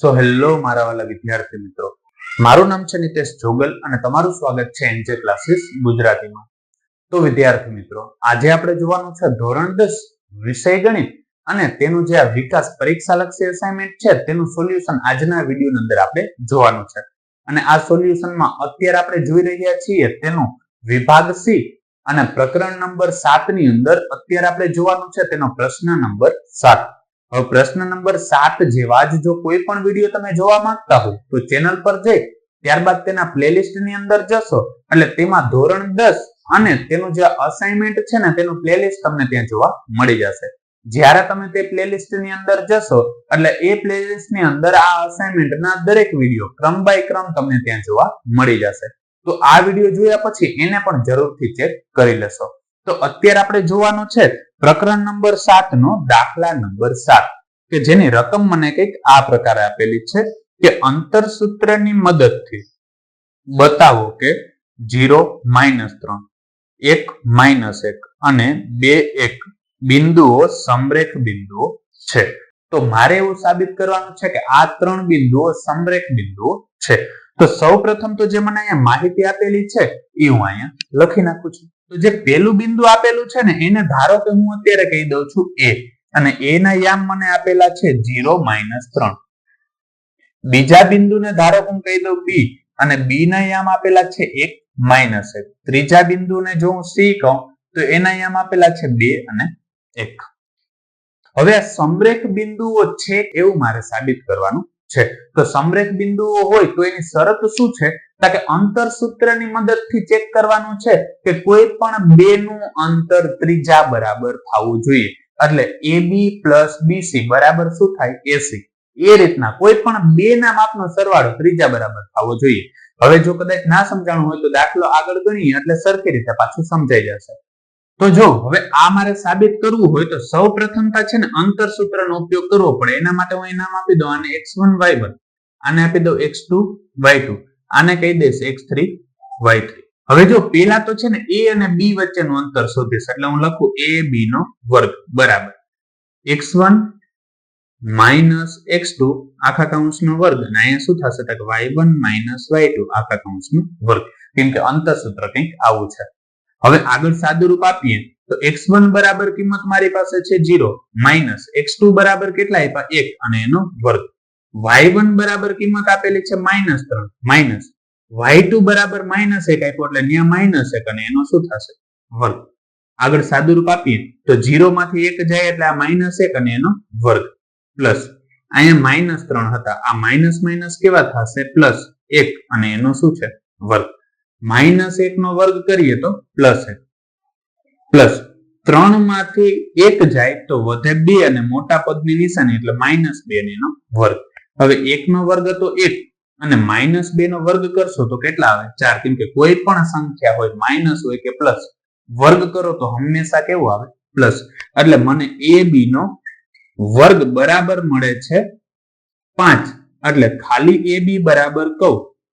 So hello મારા વાલા વિદ્યાર્થી મિત્રો. મારું નામ છે નિતેશ જોગલ અને તમારું સ્વાગત છે એનજે ક્લાસીસ ગુજરાતીમાં. તો, વિદ્યાર્થી મિત્રો, આજે આપણે જોવાનું છે ધોરણ દસ, વિષય ગણિત અને તેનું જે આ વિકાસ પરીક્ષા લક્ષી અસાઇનમેન્ટ છે, તેનું સોલ્યુશન આજના વીડિયો અંદર આપણે જોવાનું છે. અને આ સોલ્યુશનમાં અત્યારે આપણે જોઈ રહ્યા છીએ તેનું વિભાગ સી અને પ્રકરણ નંબર સાતની અંદર અત્યારે આપણે જોવાનું છે તેનો પ્રશ્ન નંબર સાત. હવે પ્રશ્ન નંબર સાત જેવા જ જો કોઈ પણ વીડિયો તમે જોવા માંગતા હો, તો ચેનલ પર જઈ, ત્યારબાદ તેના પ્લેલિસ્ટની અંદર જશો. એટલે તેમાં ધોરણ દસ અને તેનું જે અસાઇનમેન્ટ છે ને, તેનું પ્લેલિસ્ટ તમને ત્યાં જોવા મળી જશે. જ્યારે તમે તે પ્લેલિસ્ટની અંદર જશો, એટલે એ પ્લેલિસ્ટની અંદર આ અસાઇનમેન્ટ ના દરેક વીડિયો ક્રમ બાય ક્રમ તમને ત્યાં જોવા મળી જશે. તો આ વીડિયો જોયા પછી એને પણ જરૂરથી ચેક કરી લેશો. તો અત્યારે આપણે જોવાનું છે પ્રકરણ નંબર સાત નો દાખલા નંબર સાત, કે જેની રકમ મને કંઈક આ પ્રકારે આપેલી છે કે અંતર સૂત્રની મદદથી. બતાવો કે જીરો માઇનસ ત્રણ, એક માઇનસ એક અને બે એક બિંદુઓ સમરેખ બિંદુઓ છે. તો મારે એવું સાબિત કરવાનું છે કે આ ત્રણ બિંદુઓ સમરેખ બિંદુઓ છે. તો સૌ પ્રથમ તો જે મને અહીંયા માહિતી આપેલી છે એ હું અહીંયા લખી નાખું છું. તો જે પહેલું બિંદુ આપેલું છે ને, એને ધારો કે હું અત્યારે કહી દઉં છું એ અને એ ના યામ મને આપેલા છે જીરો માઇનસ ત્રણ. બીજા બિંદુને ધારો હું કહી દઉં બી અને બી ના યામ આપેલા છે એક માઇનસ એક. ત્રીજા બિંદુને જો હું સી કહું, તો એના યામ આપેલા છે બે અને એક. હવે આ સમરેખ બિંદુઓ છે એવું મારે સાબિત કરવાનું છે. તો સમરેખ બિંદુઓ હોય તો એની શરત શું છે? કે અંતર સૂત્રની મદદથી ચેક કરવાનું છે કે કોઈ પણ બે નું અંતર ત્રીજા બરાબર થવું જોઈએ. એટલે એ બી પ્લસ બીસી બરાબર શું થાય? એસી એ રીતના કોઈ પણ બે ના માપનો સરવાળો ત્રીજા બરાબર થવો જોઈએ. હવે જો કદાચ ના સમજાણું હોય તો દાખલો આગળ ગણીએ, એટલે સરખી રીતે પાછું સમજાઈ જશે? તો જો, હવે આ મારે સાબિત કરવું હોય તો સૌ પ્રથમતા છે ને અંતર સૂત્રનો ઉપયોગ કરવો પડે. એના માટે હું નામ આપી દઉં, આને એક્સ વન વાય વન આને આપી દઉં એક્સ ટુ વાય ટુ આને કહી દઈશ એક્સ થ્રી વાય થ્રી હવે જો પેલા તો છે ને એ અને બી વચ્ચેનું અંતર શોધીશ, એટલે હું લખું એ, બી નો વર્ગ. બરાબર. X one minus X two આખા કૌંસનો વર્ગ. અને અહીંયા શું થશે? Y one minus Y two આખા કૌંસનો વર્ગ. કેમ કે અંતર સૂત્ર કંઈક આવું છે. હવે આગળ સાદું રૂપ આપીએ. તો એક્સ વન બરાબર કિંમત મારી પાસે છે જીરો માઇનસ એક્સ ટુ બરાબર કેટલા એક. અને એનો વર્ગ. વાય વન બરાબર કિંમત આપેલી છે માઇનસ ત્રણ. માઇનસ વાય ટુ બરાબર માઇનસ એક આપ્યો એટલે ત્યાં માઇનસ એક અને એનો શું થશે? વર્ગ. આગળ સાદું રૂપ આપીએ. તો જીરો માંથી એક જાય એટલે આ માઇનસ એક અને એનો વર્ગ. પ્લસ અહીંયા માઇનસ ત્રણ હતા. આ માઇનસ માઇનસ કેવા થશે? પ્લસ એક અને એનો શું છે? વર્ગ. માઇનસ એક નો વર્ગ કરીએ તો પ્લસ એક. પ્લસ ત્રણમાંથી એક જાય તો વધે બે અને મોટા પદની નિશાની એટલે માઇનસ બે નો વર્ગ. હવે એકનો વર્ગ હતો એક અને માઇનસ બે નો વર્ગ કરશો તો કેટલા આવે? ચાર. કેમ કે કોઈ પણ સંખ્યા હોય, માઇનસ હોય કે પ્લસ, વર્ગ કરો તો હંમેશા કેવું આવે? પ્લસ. એટલે મને એ બી નો વર્ગ બરાબર મળે છે પાંચ. એટલે ખાલી એ બી બરાબર કહું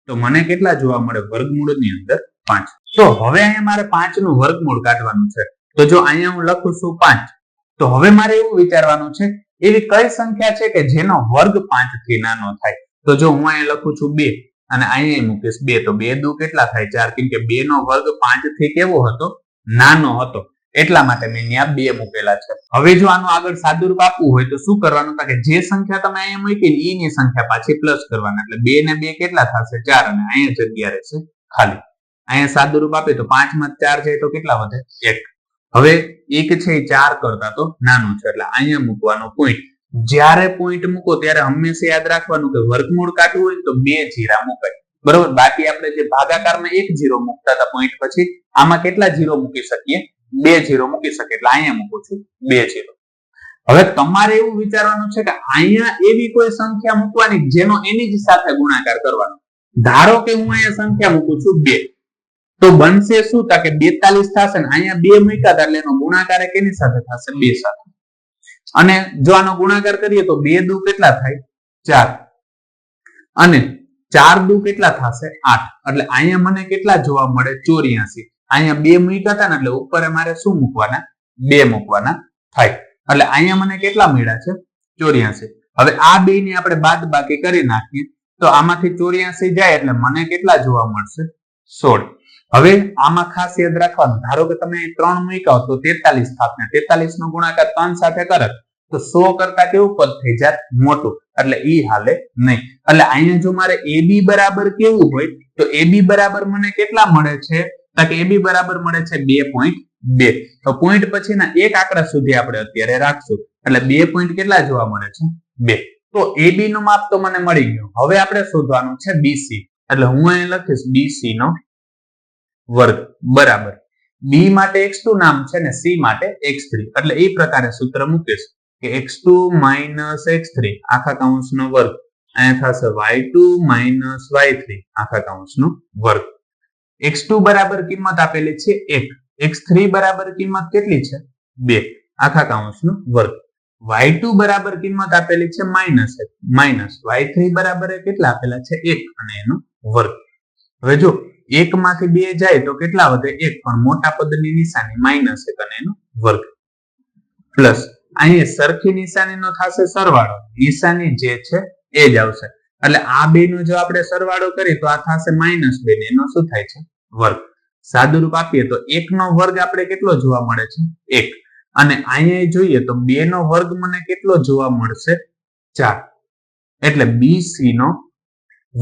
તો મને કેટલા જોવા મળે? વર્ગમૂળની અંદર પાંચ. તો હવે અહીંયા મારે પાંચનું વર્ગમૂળ કાઢવાનું છે. તો જો અહીંયા હું લખું છું પાંચ, તો હવે મારે એવું વિચારવાનું છે એવી કઈ સંખ્યા છે કે જેનો વર્ગ પાંચથી નાનો થાય? તો જો હું અહીંયા લખું છું બે, અને અહીંયા મૂકીશ બે, તો બે દુ કેટલા થાય? ચાર, કેમ કે બે નો વર્ગ પાંચથી કેવો હતો? નાનો હતો. એટલા માટે મેં ત્યાં બે મૂકેલા છે. હવે જો આનું આગળ સાદુરૂપ આપવું હોય તો શું કરવાનું? કે જે સંખ્યા તમે અહીંયા મૂકી ને એની સંખ્યા પાછી પ્લસ કરવાના. એટલે બે ને બે કેટલા થશે? ચાર, અને અહીંયા જગ્યા રહેશે ખાલી. અહીંયા સાદુરૂપ આપે તો પાંચમાં ચાર જાય તો કેટલા વધે? એક. હવે એક છે ચાર કરતા તો નાનો છે. એટલે અહીંયા મૂકવાનો પોઈન્ટ જ્યારે પોઈન્ટ મૂકો ત્યારે હંમેશા યાદ રાખવાનું કે વર્ગમૂળ કાઢવું હોય તો બે જીરા મુકાય. બરોબર? બાકી આપણે જે ભાગાકારમાં એક જીરો મૂકતા હતા પોઈન્ટ પછી, આમાં કેટલા જીરો મૂકી શકીએ? બે જીરો મૂકી શકે એટલે અહીંયા મૂકું છું બે જીરો. હવે તમારે એવું વિચારવાનું છે કે અહીંયા એવી કોઈ સંખ્યા મૂકવાની જેનો એની જ સાથે ગુણાકાર કરવાનો. ધારો કે હું અહીંયા સંખ્યા મૂકું છું બે. તો બનશે શું? તા કે બેતાલીસ થશે ને અહીંયા બે મૂક્યા એટલે એનો ગુણાકાર કેની સાથે થશે? બે સાથે. અને જો આનો ગુણાકાર કરીએ તો બે દુ કેટલા થાય? ચાર. અને ચાર દુ કેટલા થશે? આઠ. એટલે અહીંયા મને કેટલા જોવા મળે? ચોર્યાસી. અહીંયા બે મૂક્યા હતા ને એટલે ઉપર મારે શું મૂકવાના? બે મૂકવાના થાય. એટલે અહીંયા મને કેટલા મળ્યા છે? ચોર્યાસી. હવે આ બે ની આપણે બાદ બાકી કરી નાખીએ. તો આમાંથી ચોર્યાસી જાય એટલે મને કેટલા જોવા મળશે? સોળ. હવે આમાં ખાસ યાદ રાખવાનું. ધારો કે તમે ત્રણ મૂક્યા તો તેતાલીસ થાત ને. તેતાલીસ નો ગુણાકાર ત્રણ સાથે કરે તો સો કરતા કેવું પદ થઈ જાત મોટું. એટલે ઈ હાલે નહીં. એટલે અહીંયા જો મારે એ બી બરાબર કેવું હોય તો એ બી બરાબર મને કેટલા મળે છે? તો કે એ બી બરાબર મળે છે બે પોઈન્ટ બે. તો પોઈન્ટ પછીના એક આંકડા સુધી આપણે અત્યારે રાખશું. એટલે બે પોઈન્ટ કેટલા જોવા મળે છે? બે. તો એ બી નું માપ તો મને મળી ગયું. હવે આપણે શોધવાનું છે બીસી એટલે હું અહીં લખીશ બીસી નો વર્ગ. બરાબર. બી માટે એક્સ ટુ નામ છે ને સી માટે એક્સ થ્રી એટલે એ પ્રકારે સૂત્ર મૂકીશ કે X two minus X three આખા કાઉન્સ નો વર્ગ. અહીંયા થશે Y two minus Y three આખા કાઉન્સ નો વર્ગ. એક્સ ટુ બરાબર કિંમત આપેલી છે એક. એક્સ થ્રી બરાબર કિંમત કેટલી છે? બે. આખા કાઉન્સ નો વર્ગ. વાય ટુ બરાબર કિંમત આપેલી છે માઇનસ એક. માઇનસ વાય થ્રી બરાબર કેટલા આપેલા છે? એક. અને એનો વર્ગ. હવે જો એક માંથી બે જાય તો કેટલા વધે એક? પણ મોટા પદની નિશાની માઇનસ એક અને એનો વર્ગ. પ્લસ અહીંયા સરખી નિશાનીનો થશે સરવાળો. નિશાની જે છે એ જ આવશે. એટલે આ બે નો જો આપણે સરવાળો કરીએ તો આ થશે માઇનસ બે ને એનો શું થાય છે? વર્ગ. સાદુરૂપ આપીએ તો એક નો વર્ગ આપણે કેટલો જોવા મળે છે? એક. અને અહીંયા જોઈએ તો બે નો વર્ગ મને કેટલો જોવા મળશે? ચાર. એટલે બીસી નો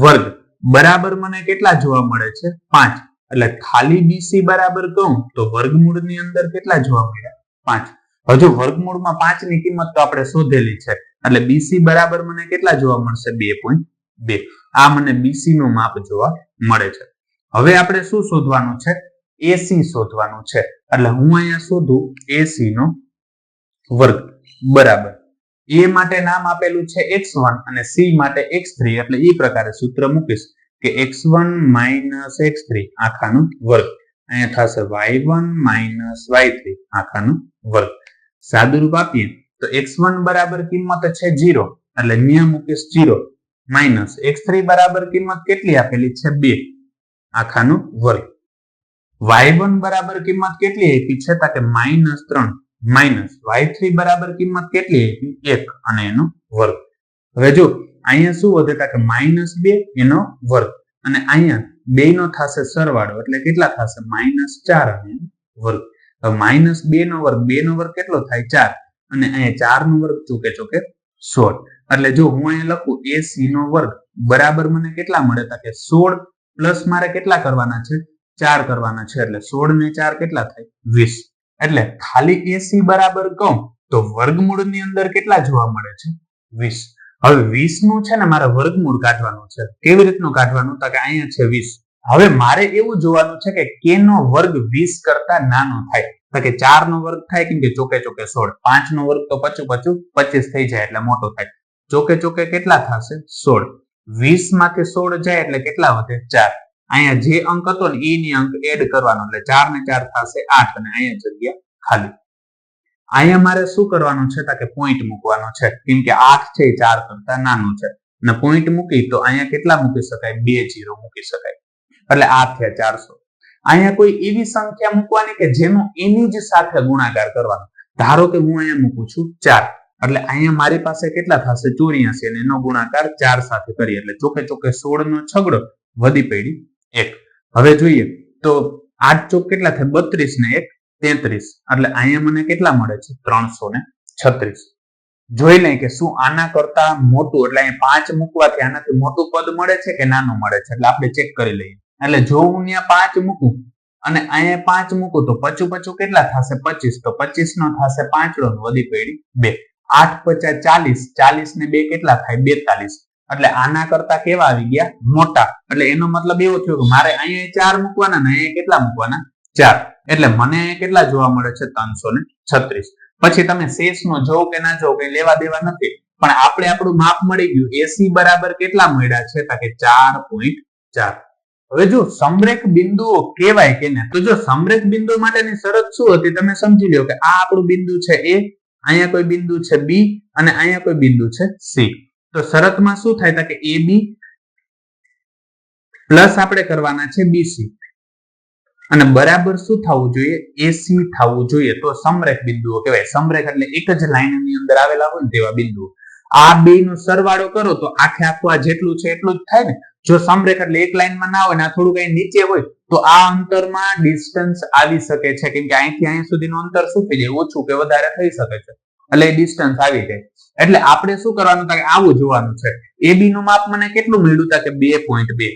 વર્ગ. બરાબર મને કેટલા જોવા મળે છે? પાંચ. એટલે ખાલી બીસી બરાબર કહું તો વર્ગમૂળની અંદર કેટલા જોવા મળ્યા? પાંચ. હજુ વર્ગમૂળમાં પાંચની કિંમત તો આપણે શોધેલી છે. એટલે બીસી બરાબર મને કેટલા જોવા મળશે? બે પોઈન્ટ બે. આ મને બીસી નું માપ જોવા મળે છે. હવે આપણે શું શોધવાનું છે? એસી શોધવાનું છે. એટલે હું અહીંયા શોધું એસી નો વર્ગ. બરાબર. એ માટે નામ આપેલું છે એક્સ વન અને સી માટે એક્સ થ્રી, એટલે એ પ્રકારે સૂત્ર મૂકીશ કે X one minus X three આખાનું વર્ગ. અહીંયા થશે Y one minus Y three આખાનું વર્ગ. સાદુરૂપ આપીએ તો એક્સ વન બરાબર કિંમત છે જીરો એટલે નિયમ મૂકીશ જીરો માઇનસ એક્સ થ્રી બરાબર કિંમત કેટલી આપેલી છે બે, આખાનું વર્ગ. વાય વન બરાબર કિંમત કેટલી આપી છે? તો કે માઇનસ ત્રણ. માઇનસ વાય થ્રી બરાબર કિંમત કેટલી હતી? એક. અને એનો વર્ગ. હવે જો અહીંયા શું વધે? કે માઇનસ બે એનો વર્ગ. અને અહીંયા બે નો થશે સરવાળો. એટલે કેટલા થશે? માઇનસ ચાર અને વર્ગ. માઇનસ બે નો વર્ગ. બે નો વર્ગ કેટલો થાય? ચાર. અને અહીંયા ચાર નો વર્ગ ચોકે ચોકે સોળ. એટલે જો હું અહીંયા લખું, એ સી નો વર્ગ બરાબર મને કેટલા મળે? તા કે સોળ પ્લસ મારે કેટલા કરવાના છે? ચાર કરવાના છે. એટલે સોળ ને ચાર કેટલા થાય? વીસ. એટલે ખાલી એસી બરાબર કહું તો વર્ગમૂળની અંદર કેટલા જોવા મળે છે? વીસ. હવે વીસનું છે ને મારે વર્ગમૂળ કાઢવાનું છે. કેવી રીતનું કાઢવાનું? તો કે અહીંયા છે વીસ. હવે મારે એવું જોવાનું છે કે કે નો વર્ગ વીસ કરતા નાનો થાય? તો કે ચાર નો વર્ગ થાય કેમ કે ચોકે ચોકે સોળ. પાંચ નો વર્ગ તો પચું પચું પચીસ થઈ જાય એટલે મોટો થાય. ચોકે ચોકે કેટલા થશે? સોળ. વીસમાંથી સોળ જાય એટલે કેટલા વધે? ચાર. અહીંયા જે અંક હતો ને ઈ અંક એડ કરવાનો, એટલે ચાર ને ચાર થશે આઠ અને અહીંયા જગ્યા ખાલી. અહીંયા મારે શું કરવાનું છે? કે પોઈન્ટ મૂકવાનો છે. કેમ કે આઠ છે, એ ચાર કરતા નાનું છે. અને પોઈન્ટ મૂકી તો અહીંયા કેટલા મૂકી શકાય? બે જીરો મૂકી શકાય. એટલે આઠ થયા ચારસો. અહીંયા કોઈ એવી સંખ્યા મૂકવાની કે જેનો એની જ સાથે ગુણાકાર કરવાનો. ધારો કે હું અહીંયા મૂકું છું ચાર. એટલે અહીંયા મારી પાસે કેટલા થશે? ચોર્યાસી અને એનો ગુણાકાર ચાર સાથે કરીએ. એટલે ચોકે ચોકે સોળ નો છગડો વધી પડી એક. હવે જોઈએ તો આઠ ચોક કેટલા થાય? બત્રીસ ને એક, તેત્રીસ. એટલે અહીંયા મને કેટલા મળે છે? ત્રણસો ને છત્રીસ. જોઈ લઈએ કે શું આના કરતા મોટું, એટલે અહીંયા પાંચ મૂકવાથી આનાથી મોટું પદ મળે છે કે નાનું મળે છે? એટલે આપણે ચેક કરી લઈએ. એટલે જો હું ત્યાં પાંચ મૂકું અને અહીંયા પાંચ મૂકું તો પચું પચું કેટલા થશે? પચીસ. તો પચીસ નો થશે પાંચડો વધી પડી બે. આઠ પચાસ ચાલીસ. ચાલીસ ને બે કેટલા થાય? બેતાલીસ. એટલે આના કરતા કેવા આવી ગયા? મોટા. એટલે એનો મતલબ એવો થયો કે મારે અહીંયા ચાર મૂકવાના ને અહીંયા કેટલા મૂકવાના? ચાર. એટલે મને કેટલા જોવા મળે છે? ત્રણસો ને છત્રીસ. પછી તમે શેષ નો જોવો કે ના જોવો, કઈ લેવા દેવા નથી. પણ આપણે આપણું માપ મળી ગયું. એસી બરાબર કેટલા મળ્યા છે? કે ચાર પોઈન્ટ ચાર. હવે જો સમરેક બિંદુઓ કેવાય કે ને, તો જો સમરેક બિંદુ માટેની શરત શું હતી? તમે સમજી લો કે આ આપણું બિંદુ છે એ, અહીંયા કોઈ બિંદુ છે બી અને અહીંયા કોઈ બિંદુ છે સી. તો શરતમાં શું થાય કે એ બી પ્લસ આપણે કરવાના છે બીસી અને બરાબર શું થવું જોઈએ? એસી થવું જોઈએ. તો સમરેખ બિંદુઓ કહેવાય. સમરેખ એટલે એક જ લાઈનની અંદર આવેલા હોય તેવા બિંદુઓ. આ બે નો સરવાળો કરો તો આખે આખું આ જેટલું છે એટલું જ થાય ને. જો સમરેખ એટલે એક લાઈનમાં ના હોય ને આ થોડું કઈ નીચે હોય, તો આ અંતરમાં ડિસ્ટન્સ આવી શકે છે. કેમ કે અહીંથી અહીં સુધીનું અંતર શું થઈ જાય? ઓછું કે વધારે થઈ શકે છે. એટલે એ ડિસ્ટન્સ આવી જાય. એટલે આપણે શું કરવાનું? કે આવું જોવાનું છે. એબી નું માપ મને કેટલું મળ્યું કે બે પોઈન્ટ બે?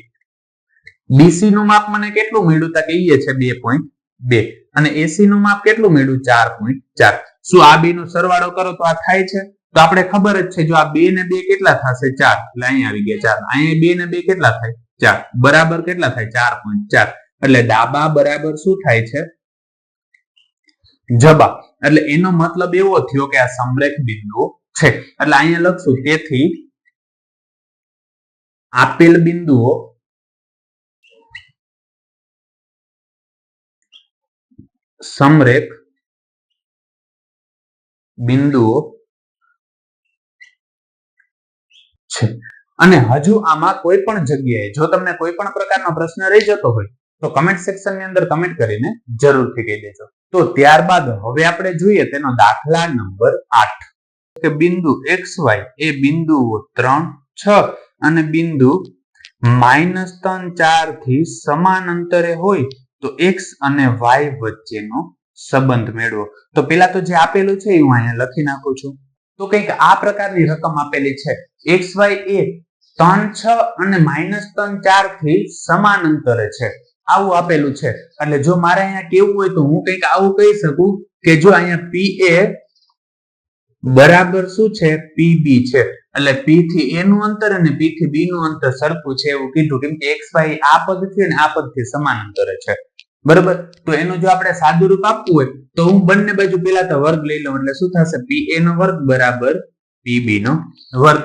બીસી નું માપ મને કેટલું મળ્યું કે એ છે બે પોઈન્ટ બે? અને એસી નું માપ કેટલું મળ્યું? ચાર પોઈન્ટ ચાર. શું આ બે નો સરવાળો કરો તો આ થાય છે? તો આપણે ખબર જ છે, જો આ બે ને બે કેટલા થશે? ચાર. એટલે અહીંયા આવી ગયા ચાર. અહીંયા બે ને બે કેટલા થાય? ચાર. બરાબર કેટલા થાય? ચાર પોઈન્ટ ચાર. એટલે ડાબા બરાબર શું થાય છે? જબા એટલે એનો મતલબ એવો થયો કે આ સમરેખ બિંદુ છે. એટલે અહીંયા લખશું તેથી આપેલ બિંદુઓ સમરેખ બિંદુઓ છે. અને હજુ આમાં કોઈ પણ જગ્યાએ, જો તમને કોઈ પણ પ્રકારનો પ્રશ્ન રહી જતો હોય, તો કમેન્ટ સેક્શનની અંદર કમેન્ટ કરીને જરૂરથી કહી દેજો. તો ત્યારબાદ હવે આપણે જોઈએ તેનો દાખલા નંબર આઠ. કે બિંદુ એક્સ વાય એ બિંદુઓ ત્રણ છ અને બિંદુ માઇનસ ત્રણ ચારથી સમાન અંતરે હોય તો એક્સ અને વાય વચ્ચેનો સંબંધ મેળવો. તો પેલા તો જે આપેલું છે એ હું અહીંયા લખી નાખું છું. તો કંઈક આ પ્રકારની રકમ આપેલી છે. એક્સ વાય એ ત્રણ છ અને માઇનસ ત્રણ ચારથી સમાન અંતરે છે. આવું આપેલું છે. એટલે જો મારે અહીંયા કેવું હોય તો હું કંઈક આવું કહી શકું કે જો અહીંયા પી એ બરાબર શું છે? પી બી છે. એટલે પી થી એ નું અંતર અને પી થી બી નું અંતર સરખું છે એવું કીધું, કેમ કે એક્સ વાય આ પદથી અને આ પદથી સમાન અંતરે છે. બરાબર? તો એનું જો આપણે સાદું રૂપ આપવું હોય, તો હું બંને બાજુ પેલા તો વર્ગ લઈ લઉં, એટલે શું થશે? પી એ નો વર્ગ બરાબર પી બી નો વર્ગ.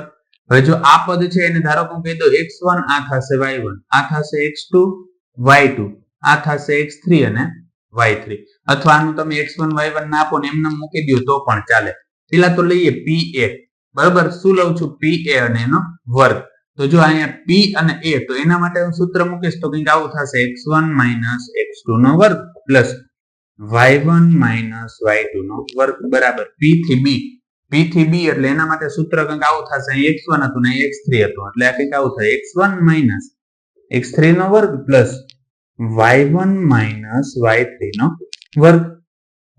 હવે જો આ પદ છે, એને ધારો કે હું કહી દઉં એક્સ વન આ થશે વાય વન આ થશે એક્સ ટુ વાય ટુ આ થશે એક્સ થ્રી અને વાય થ્રી અથવા આનું તમે એક્સ વન વાય વન ના આપો ને એમને મૂકી દો તો પણ ચાલે. પેલા તો લઈએ પી એ બરોબર? શું લઉં છું? પી એ અને એનો વર્ગ. તો જો અહીંયા પી અને એ તો એના માટે હું સૂત્ર મૂકીશ તો કંઈક આવું થશે. X one minus X two નો વર્ગ plus Y one minus Y two નો વર્ગ. બરાબર? પી થી બી પી થી બી એટલે એના માટે સૂત્ર કંઈક આવું થશે. અહીં એક્સ વન હતું ને એક્સ થ્રી હતું. એટલે આ કંઈક આવું થાય. X one minus X three નો વર્ગ plus Y one minus Y three નો વર્ગ.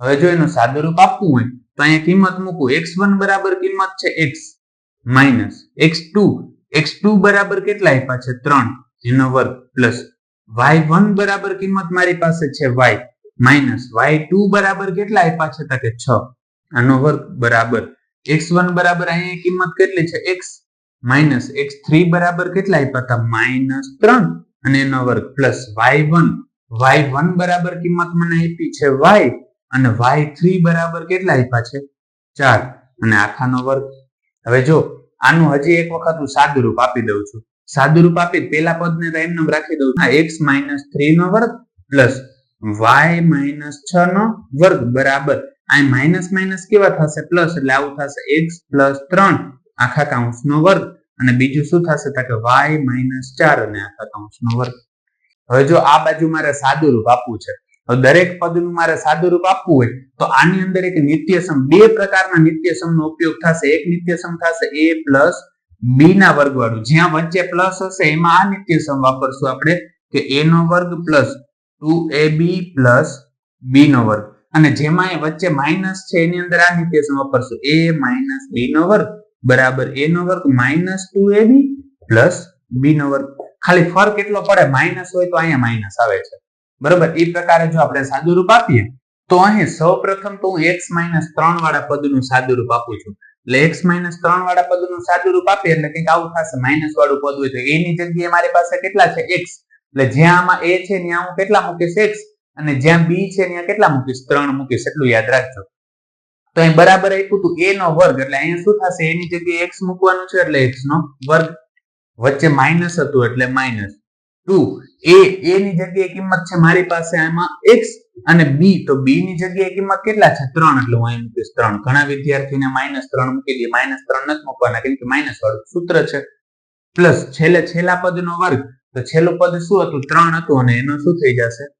હવે જો એનું સાદુરૂપ આપવું હોય તો અહીંયા કિંમત મૂકું. એક્સ વન બરાબર કિંમત છે X minus. X two. X two બરાબર કેટલા આપ્યા છે? ત્રણ. એનો વર્ગ પ્લસ વાય વન બરાબર કિંમત મારી પાસે છે વાય માઇનસ. વાય ટુ બરાબર કેટલા આપ્યા છે? તો કે છ. આનો વર્ગ બરાબર. એક્સ વન બરાબર અહીંયા કિંમત કેટલી છે? X minus. એક્સ થ્રી બરાબર કેટલા આપ્યા હતા? માઇનસ ત્રણ. અને એનો વર્ગ plus Y one. Y one બરાબર કિંમત મને આપી છે વાય. અને વાય થ્રી બરાબર કેટલા આપ્યા છે? ચાર. અને આખાનો વર્ગ? હવે જો, આનું હજી એક વખત હું સાદું રૂપ આપી દઉં છું. સાદું રૂપ આપી પેલા પદને તો એમને રાખી દઉં. એક્સ માઇનસ થ્રી નો વર્ગ પ્લસ વાય માઇનસ છ નો વર્ગ. બરાબર. આ માઇનસ માઇનસ કેવા થશે? પ્લસ એટલે આવું થશે એક્સ પ્લસ ત્રણ. આખા કાઉન્સ નો વર્ગ. અને બીજું શું થશે? તો કે વાય માઇનસ ચાર અને આખા કાઉન્સ નો વર્ગ. હવે જો આ બાજુ મારે સાદું રૂપ આપવું છે. તો દરેક પદનું મારે સાદુરૂપ આપવું હોય, તો આની અંદર એક નિત્યસમ, બે પ્રકારના નિત્યસમ નો ઉપયોગ થશે. એક નિત્યસમ થશે એ પ્લસ બી ના વર્ગ વાળું જ્યાં વચ્ચે પ્લસ હશે, એમાં આ નિત્યસમ વાપરશું આપણે, કે એ નો વર્ગ plus two A B plus B નો વર્ગ. અને જેમાં એ વચ્ચે માઇનસ છે, એની અંદર આ નિત્યસમ વાપરશું. એ માઇનસ બી નો વર્ગ, બરાબર, એ નો વર્ગ minus two A B plus B નો વર્ગ. ખાલી ફરક એટલો પડે, માઇનસ હોય તો અહીંયા માઇનસ આવે છે. બરોબર? એ પ્રકારે જો આપણે સાદું રૂપ આપીએ, તો અહીં સૌપ્રથમ તો હું એક્સ માઇનસ ત્રણ વાળા પદનું સાદું રૂપ આપું છું. એટલે એક્સ માઇનસ ત્રણ વાળા પદનું સાદું રૂપ આપીએ એટલે કંઈક આવું થશે. માઇનસ વાળું પદ હોય તો એની જગ્યાએ મારી પાસે કેટલા છે? એક્સ એટલે જ્યાં આમાં એ છે, ત્યાં હું કેટલા મૂકીશ? એક્સ અને જ્યાં બી છે, ત્યાં કેટલા મૂકીશ? ત્રણ મૂકીશ. એટલું યાદ રાખજો. તો અહીં બરાબર આપ્યું હતું એ નો વર્ગ. એટલે અહીંયા શું થશે? એની જગ્યાએ એક્સ મૂકવાનું છે એટલે એક્સ નો વર્ગ વચ્ચે માઇનસ હતું એટલે માઇનસ સૂત્ર છે. પ્લસ છેલ્લે છેલ્લા પદનો વર્ગ. તો છેલ્લું પદ શું હતું? ત્રણ હતું અને એનો શું થઈ જશે?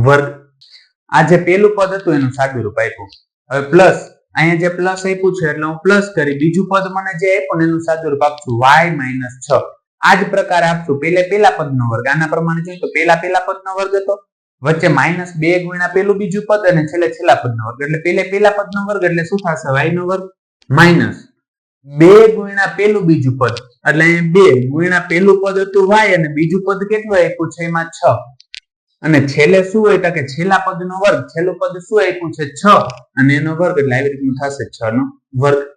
વર્ગ. આ જે પેલું પદ હતું એનું સાદું રૂપ આપ્યું. હવે પ્લસ અહીંયા જે પ્લસ આપ્યું છે, એટલે હું પ્લસ કરી. બીજું પદ મને જે આપ્યું એનું એનું સાદુરૂપ આપશું. વાય માઇનસ છ. આ જ પ્રકાર આપશું. પેલે પેલા પદનો વર્ગ. આના પ્રમાણે જોઈએ તો પેલા પેલા પદનો વર્ગ હતો. વચ્ચે માઇનસ બે ગુણ્યા પેલું બીજું પદ અને છેલ્લે છેલ્લા પદનો વર્ગ. એટલે પેલે પેલા પદનો વર્ગ એટલે શું થશે? વાય નો વર્ગ. માઇનસ બે ગુણ્યા પેલું બીજું પદ. એટલે બે ગુણ્યા પેલું પદ હતું વાય અને બીજું પદ કેટલું આપ્યું છે? એમાં છ. અને છેલ્લે શું હોય? કે છેલ્લા પદનો વર્ગ. છેલ્લું પદ શું આપ્યું છે? છ. અને એનો વર્ગ એટલે આવી રીતનું થશે છ નો વર્ગ.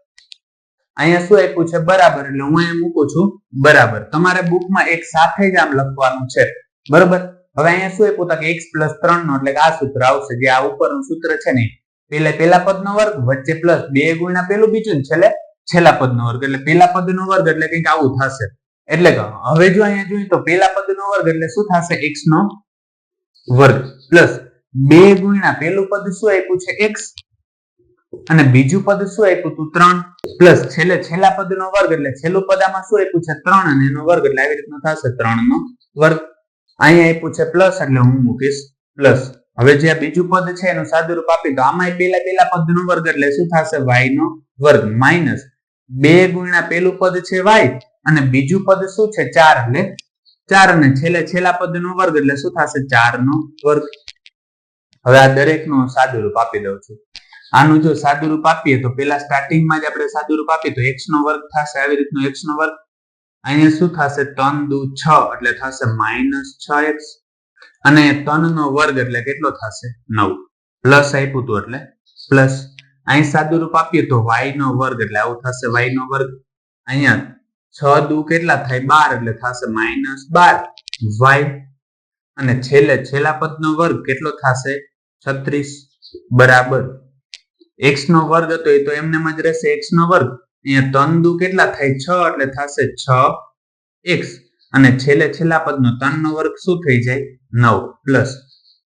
અહીંયા શું આપ્યું છે? બરાબર. એટલે હું અહીંયા મૂકું છું. બરાબર. તમારે બુકમાં એક સાથે જ આમ લખવાનું છે. બરોબર? હવે અહીંયા શું આપ્યું? કે એક્સ પ્લસ ત્રણ નો, એટલે આ સૂત્ર આવશે. જે આ ઉપરનું સૂત્ર છે ને, પેલે પેલા પદનો વર્ગ, વચ્ચે પ્લસ બે ગુણ્યા પેલું બીજું છેલ્લે છેલ્લા પદનો વર્ગ. એટલે પેલા પદનો વર્ગ એટલે કંઈક આવું થશે. એટલે કે હવે જો અહીંયા જોઈએ તો પેલા પદનો વર્ગ એટલે શું થશે? એક્સ નો વર્ગ. પ્લસ બે ગુણ્યા પેલું પદ શું આપ્યું છે? એક્સ અને બીજું પદ શું આપ્યું હતું ત્રણ. પ્લસ છેલ્લે છેલ્લા પદનો વર્ગ એટલે છેલ્લું પદ આમાં શું આપ્યું છે? ત્રણ અને એનો વર્ગ એટલે આવી રીતનો થશે ત્રણ નો વર્ગ. અહીંયા આપ્યું છે પ્લસ એટલે હું મૂકીશ પ્લસ. હવે જે બીજું પદ છે એનું સાદુરૂપ આપી તો આમાં પેલા પેલા પદનો વર્ગ એટલે શું થશે? વાય નો વર્ગ. માઇનસ બે ગુણ્યા પેલું પદ છે વાય અને બીજું પદ શું છે? ચાર. એટલે ચાર અને છેલ્લે છેલ્લા પદનો વર્ગ એટલે શું થશે? ચાર નો વર્ગ. હવે આ દરેકનું સાદુરૂપ આપી દઉં છું. આનું જો સાદુરૂપ આપીએ તો પેલા સ્ટાર્ટિંગમાં જ આપણે સાદુરૂપ આપીએ તો એક્સ નો વર્ગ થશે. આવી રીતનું એક્સ નો વર્ગ. અહીંયા શું થશે? ત્રણ દુ છ, એટલે થશે માઇનસ છ એક્સ અને ત્રણ નો વર્ગ એટલે કેટલો થશે? નવ. પ્લસ આપ્યું હતું એટલે પ્લસ અહીં સાદુરૂપ આપીએ તો વાય નો વર્ગ, એટલે આવું થશે વાય નો વર્ગ. અહીંયા છ દુ કેટલા થાય? બાર, એટલે થશે માઇનસ બાર. વાય અને છેલ્લે, છેલ્લા પદનો વર્ગ કેટલો થશે? છત્રીસ. બરાબર. X નો વર્ગ હતો એ તો એમને જ રહેશે એક્સ નો વર્ગ. અહીંયા ત્રણ દુ કેટલા થાય? છ, એટલે થશે છ એક્સ અને છેલ્લે છેલ્લા પદનો ત્રણ નો વર્ગ શું થઈ જાય? નવ પ્લસ.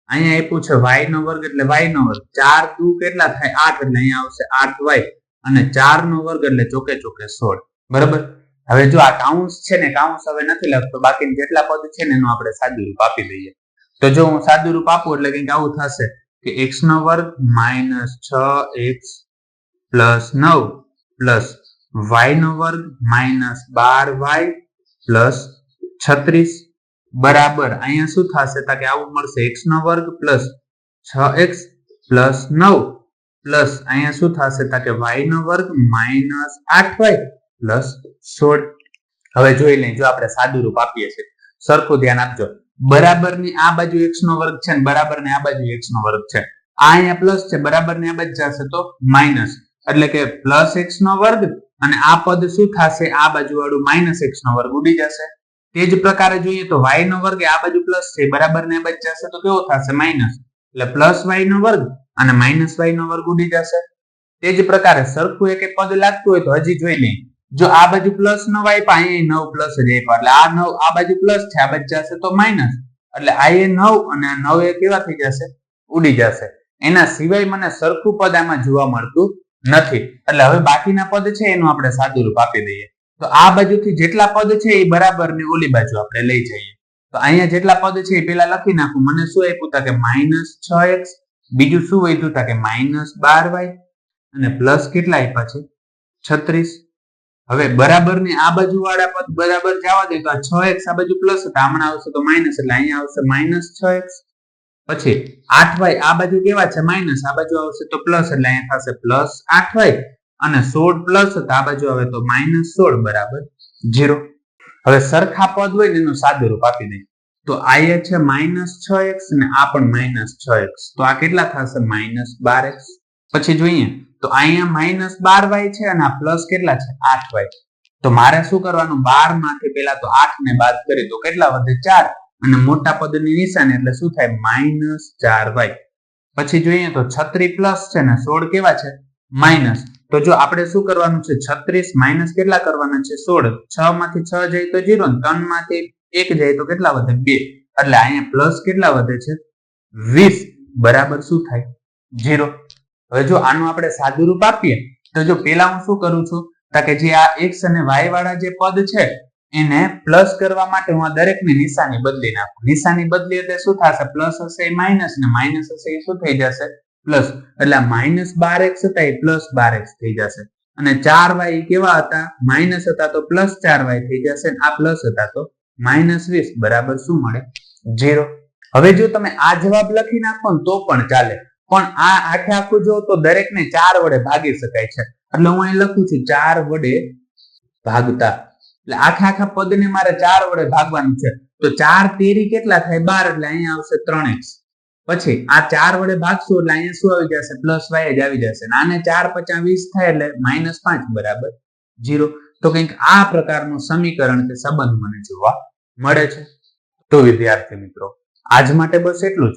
અહીંયા આપ્યું છે વાય નો વર્ગ એટલે વાય નો વર્ગ. ચાર દુ કેટલા થાય? આઠ એટલે અહીંયા આવશે આઠ વાય અને ચાર નો વર્ગ એટલે ચોકે ચોકે સોળ. બરાબર? હવે જો આ કાઉન્સ છે ને કાઉન્સ હવે નથી લખતો. બાકી જેટલા પદ છે ને એનું આપણે સાદુરૂપ આપી દઈએ. તો જો હું સાદુરૂપ આપું એટલે કંઈક આવું થશે. કે એક્સ નો વર્ગ માઇનસ છ એક્સ પ્લસ નવ પ્લસ વાય નો વર્ગ માઇનસ બાર વાય પ્લસ છત્રીસ. બરાબર. અહીંયા શું થશે? તો કે આવું મળશે. એક્સ નો વર્ગ પ્લસ છ એક્સ પ્લસ નવ પ્લસ અહીંયા શું થશે? તો કે વાય નો વર્ગ માઇનસ આઠ વાય પ્લસ સોળ. હવે જોઈ લઈએ. જો આપણે સાદુરૂપ આપીએ છીએ. સરખું ધ્યાન આપજો. બરાબરની આ બાજુ એક્સ નો વર્ગ છે ને બરાબર ને આ બાજુ એક્સ નો વર્ગ છે. આ અહીંયા પ્લસ છે બરાબર ને આ બાજુ જશે તો માઇનસ એટલે કે પ્લસ એક્સ નો વર્ગ અને આ પદ શું થશે? આ બાજુ વાળું માઇનસ એક્સ નો વર્ગ ઉડી જશે. તે જ પ્રકારે જોઈએ તો વાય નો વર્ગ આ બાજુ પ્લસ છે બરાબર ને બાજુ જશે તો કેવો થશે? માઇનસ એટલે પ્લસ વાય નો વર્ગ અને માઇનસ વાય નો વર્ગ ઉડી જશે. તે જ પ્રકારે સરખું એક પદ લાગતું હોય તો હજી જોઈ લઈએ. જો આ બાજુ પ્લસ નવ આપ્યા અહીંયા નવ પ્લસ જ આપ્યા એટલે આ નવ, આ બાજુ પ્લસ છે, આ બાજુ જશે તો માઇનસ એટલે આ એ નવ અને આ નવ એ કેવા થઈ જશે? ઉડી જશે. એના સિવાય મને સરખું પદ આમાં જોવા મળતું નથી. એટલે હવે બાકીના પદ છે, એનું આપણે સાદુરૂપ આપી દઈએ. તો આ બાજુથી જેટલા પદ છે એ બરાબર ને ઓલી બાજુ આપણે લઈ જઈએ. તો અહીંયા જેટલા પદ છે એ પેલા લખી નાખું. મને શું આપ્યું તા કે માઇનસ છ એક્સ બીજું શું વધ્યું તા કે માઇનસ બાર વાય અને પ્લસ કેટલા આપ્યા છે? છત્રીસ. હવે બરાબરની આ બાજુ વાળા પદ બરાબર જવા દે તો આ છ એક્સ આ બાજુ પ્લસ હતા. હમણાં આવશે તો માઇનસ એટલે અહીંયા આવશે માઇનસ છ એક્સ. પછી આઠ વાય આ બાજુ કેવા છે? માઇનસ આ બાજુ આવશે તો પ્લસ એટલે અહીંયા થશે પ્લસ આઠ વાય. અને સોળ પ્લસ હતા. આ બાજુ આવે તો માઇનસ સોળ, બરાબર? ઝીરો હવે સરખા પદ હોય ને એનું સાદું રૂપ આપી દઈએ. તો આ છે માઇનસ છ એક્સ ને આ પણ માઇનસ છ એક્સ. તો આ કેટલા થશે? માઇનસ બાર એક્સ. પછી જોઈએ. તો અહીંયા માઇનસ બાર વાય છે અને આ પ્લસ કેટલા છે? આઠ વાય તો મારે શું કરવાનું? બારમાંથી પેલા તો આઠ ને બાદ કરી તો કેટલા વધે? ચાર. અને મોટા પદની નિશાની, એટલે શું થાય? માઇનસ ચાર વાય. પછી જોઈએ તો છત્રી પ્લસ છે ને સોળ કેવા છે? માઇનસ તો જો આપણે શું કરવાનું છે? છત્રીસ માઇનસ કેટલા કરવાના છે? સોળ. છ માંથી છ જાય તો જીરો ત્રણમાંથી એક જાય તો કેટલા વધે? બે. એટલે અહીંયા પ્લસ કેટલા વધે છે? વીસ. બરાબર શું થાય? જીરો. હવે જો આનું આપણે સાદું રૂપ આપીએ, તો જો પેલા હું શું કરું છું? કે જે આ એક્સ અને વાય વાળા જે પદ છે, એને પ્લસ કરવા માટે હું આ દરેકની નિશાની બદલી નાખું. નિશાની બદલી એટલે શું થશે? પ્લસ હશે એ માઇનસ ને માઇનસ હશે એ શું થઈ જશે? પ્લસ એટલે માઇનસ બાર એક્સ હતા એ પ્લસ બાર એક્સ થઈ જશે. અને ચાર વાય કેવા હતા? માઇનસ હતા તો પ્લસ ચાર વાય થઈ જશે આ પ્લસ હતા તો માઇનસ વીસ. બરાબર શું મળે? ઝીરો હવે જો તમે આ જવાબ લખી નાખો ને તો પણ ચાલે. પણ આ આખે આખું જો તો દરેકને ચાર વડે ભાગી શકાય છે. એટલે હું અહીં લખું છું, ચાર વડે ભાગતા. એટલે આખા આખા પદને મારે ચાર વડે ભાગવાનું છે. તો ચાર તેરી કેટલા થાય? બાર, એટલે અહીંયા આવશે ત્રણ એક્સ. પછી આ ચાર વડે ભાગશું એટલે અહીંયા શું આવી જશે? પ્લસ વાય જ આવી જશે. આને ચાર પચાસ વીસ થાય એટલે માઇનસ પાંચ, બરાબર? જીરો તો કંઈક આ પ્રકારનું સમીકરણ કે સંબંધ મને જોવા મળે છે. તો વિદ્યાર્થી મિત્રો, આજ માટે બસ એટલું જ.